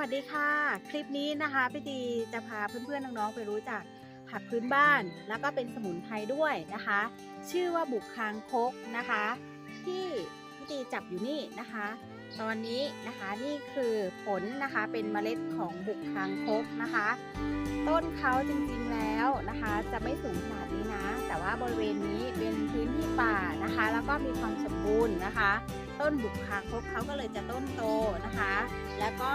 วัสดีค่ะ คลิปนี้นะคะพี่ตีจะพาเพื่อนๆน้องๆไปรู้จักผักพื้นบ้าน แล้วก็เป็นสมุนไพรด้วยนะคะ ชื่อว่าบุกคางคกนะคะ ที่พี่ตีจับอยู่นี่นะคะ ตอนนี้นะคะนี่คือผลนะคะเป็นเมล็ดของบุกคางคกนะคะ ต้นเขาจริงๆแล้วนะคะ จะไม่สูงขนาดนี้นะ แต่ว่าบริเวณนี้เป็นพื้นที่ป่านะคะ แล้วก็มีความสมบูรณ์นะคะ ต้นบุกคางคกเขาก็เลยจะต้นโตนะคะ แล้วก็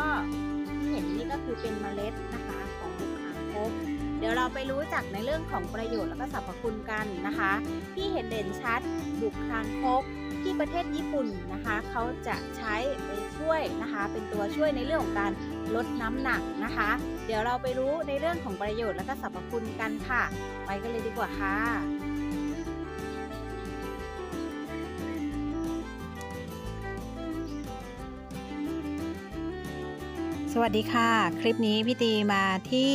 ที่เห็นนี่ก็คือเป็นเมล็ดนะคะของบุกคางคกเดี๋ยวเราไปรู้จักในเรื่องของประโยชน์แล้วก็สรรพคุณกันนะคะ ที่เห็นเด่นชัดบุกคางคกที่ประเทศญี่ปุ่นนะคะเขาจะใช้ไปช่วยนะคะ เป็นตัวช่วยในเรื่องของการลดน้ำหนักนะคะ เดี๋ยวเราไปรู้ในเรื่องของประโยชน์และก็สรรพคุณกันค่ะ ไปกันเลยดีกว่าค่ะ สวัสดีค่ะ คลิปนี้พี่ตีมาที่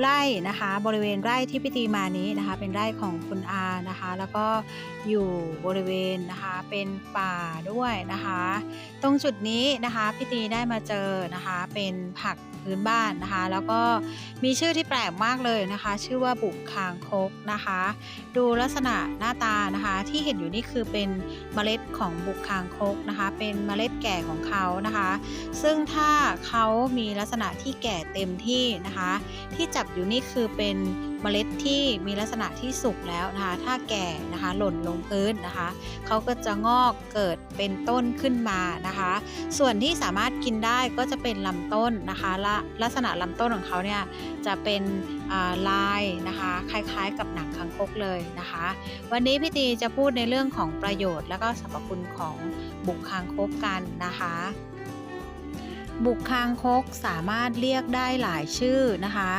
ไร่นะคะ บริเวณไร่ที่พี่ตีมานี้นะคะ เป็นไร่ของคุณอานะคะ แล้วก็อยู่บริเวณนะคะเป็นป่าด้วยนะคะ ตรงจุดนี้นะคะพี่ตีได้มาเจอนะคะเป็นผัก พื้นบ้านนะคะ แล้วก็มีชื่อที่แปลกมากเลยนะคะ ชื่อว่าบุกคางคกนะคะ ดูลักษณะหน้าตานะคะ ที่เห็นอยู่นี่คือเป็นเมล็ดของบุกคางคกนะคะ เป็นเมล็ดแก่ของเขานะคะ ซึ่งถ้าเขามีลักษณะที่แก่เต็มที่นะคะ ที่จับอยู่นี่คือเป็นเมล็ดที่มีลักษณะที่สุกแล้วนะคะ ถ้าแก่นะคะหล่นลงพื้นนะคะเขาก็จะงอกเกิดเป็นต้นขึ้นมานะคะ ส่วนที่สามารถกินได้ก็จะเป็นลำต้นนะคะและลักษณะลำต้นของเขาเนี่ยจะเป็นลายนะคะคล้ายๆ กับหนังคังคกเลยนะคะ วันนี้พี่ตีจะพูดในเรื่องของประโยชน์ และก็สรรพคุณของบุกคางคกกันนะคะ บุกคางคกสามารถเรียกได้หลายชื่อนะคะ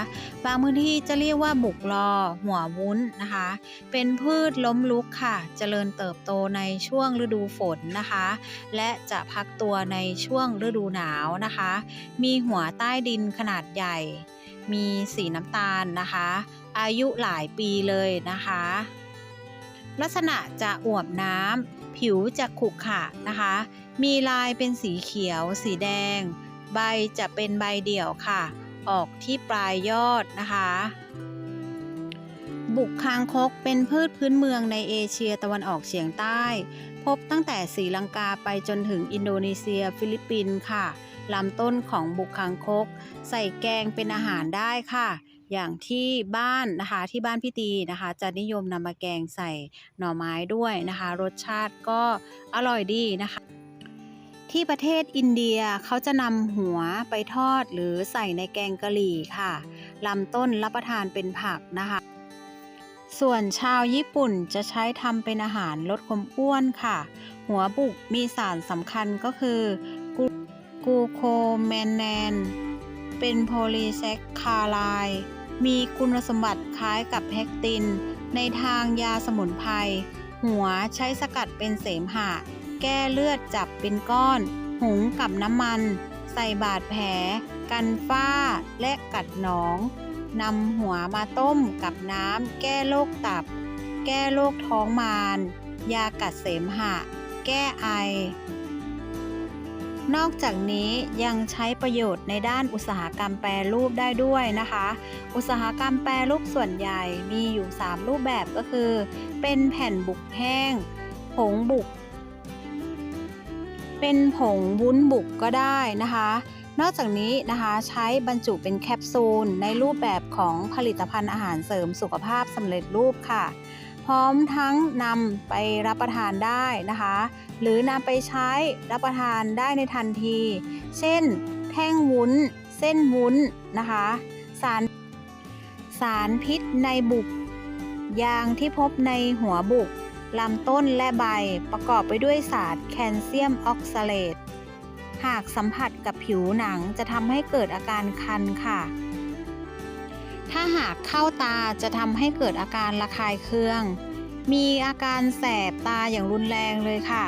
บางพื้นที่จะเรียกว่าบุกลอ หัววุ้นนะคะ เป็นพืชล้มลุกค่ะเจริญเติบโตในช่วงฤดูฝนนะคะ และจะพักตัวในช่วงฤดูหนาวนะคะ มีหัวใต้ดินขนาดใหญ่ มีสีน้ำตาลนะคะ อายุหลายปีเลยนะคะ ลักษณะจะอวบน้ำผิวจะขรุขระนะคะ มีลายเป็นสีเขียว สีแดง ใบจะเป็นใบเดี่ยวค่ะ ออกที่ปลายยอดนะคะ บุกคางคกเป็นพืชพื้นเมืองในเอเชียตะวันออกเฉียงใต้ พบตั้งแต่ศรีลังกาไปจนถึงอินโดนีเซีย ฟิลิปปินส์ค่ะลำต้นของบุกคางคก ใส่แกงเป็นอาหารได้ค่ะ อย่างที่บ้านนะคะที่บ้านพี่ตีนะคะ จะนิยมนำมาแกงใส่หน่อไม้ด้วยนะคะ รสชาติก็อร่อยดีนะคะ ที่ประเทศอินเดียเขาจะนำหัวไปทอดหรือใส่ในแกงกะหรี่ค่ะลำต้นรับประทานเป็นผักนะคะ ส่วนชาวญี่ปุ่นจะใช้ทำเป็นอาหารลดความอ้วนค่ะ หัวบุกมีสารสำคัญก็คือ กูกูโคแมนแนน เป็นโพลีแซคคาไลมีคุณสมบัติคล้ายกับแพคติน ในทางยาสมุนไพรหัวใช้สกัดเป็นเสมหะ แก้เลือดจับเป็นก้อน หุงกับน้ำมัน ใส่บาดแผล กันฝ้าและกัดหนองนำหัวมาต้มกับน้ำ แก้โรคตับ แก้โรคท้องมาร ยากัดเสมหะ แก้ไอ นอกจากนี้ยังใช้ประโยชน์ในด้านอุตสาหกรรมแปรรูปได้ด้วยนะคะ อุตสาหกรรมแปรรูปส่วนใหญ่มีอยู่ 3 รูปแบบก็คือ เป็นแผ่นบุกแห้ง ผงบุก เป็นผงวุ้นบุกก็ได้นะคะ นอกจากนี้นะคะใช้บรรจุเป็นแคปซูลในรูปแบบของผลิตภัณฑ์อาหารเสริมสุขภาพสำเร็จรูปค่ะ พร้อมทั้งนำไปรับประทานได้นะคะ หรือนำไปใช้รับประทานได้ในทันที เช่น แท่งวุ้น เส้นวุ้นนะคะ สารสารพิษในบุกยางที่พบในหัวบุก ลำต้นและใบประกอบไปด้วยสารแคลเซียมออกซาเลต หากสัมผัสกับผิวหนังจะทำให้เกิดอาการคันค่ะ ถ้าหากเข้าตาจะทำให้เกิดอาการระคายเคือง มีอาการแสบตาอย่างรุนแรงเลยค่ะ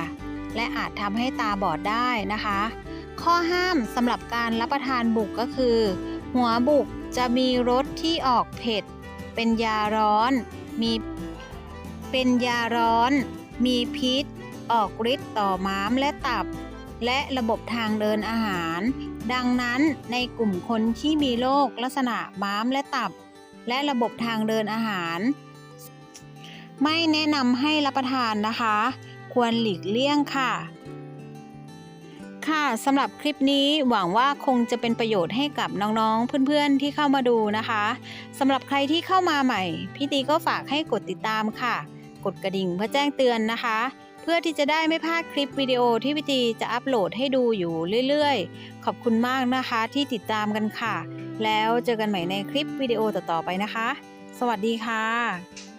และอาจทำให้ตาบอดได้นะคะ ข้อห้ามสำหรับการรับประทานบุกก็คือ หัวบุกจะมีรสที่ออกเผ็ด เป็นยาร้อน มี เป็นยาร้อน มีพิษ ออกฤทธิ์ต่อม้ามและตับ และระบบทางเดินอาหาร ดังนั้นในกลุ่มคนที่มีโรคลักษณะม้ามและตับ และระบบทางเดินอาหาร ไม่แนะนำให้รับประทานนะคะ ควรหลีกเลี่ยงค่ะค่ะสำหรับคลิปนี้หวังว่าคงจะเป็นประโยชน์ให้กับน้องๆ เพื่อนๆ ที่เข้ามาดูนะคะสำหรับใครที่เข้ามาใหม่ พี่ตีก็ฝากให้กดติดตามค่ะ กดกระดิ่งเพื่อแจ้งเตือนนะคะ เพื่อที่จะได้ไม่พลาดคลิปวิดีโอที่พิธีจะอัปโหลดให้ดูอยู่เรื่อยๆ ขอบคุณมากนะคะที่ติดตามกันค่ะ แล้วเจอกันใหม่ในคลิปวิดีโอต่อๆไปนะคะ สวัสดีค่ะ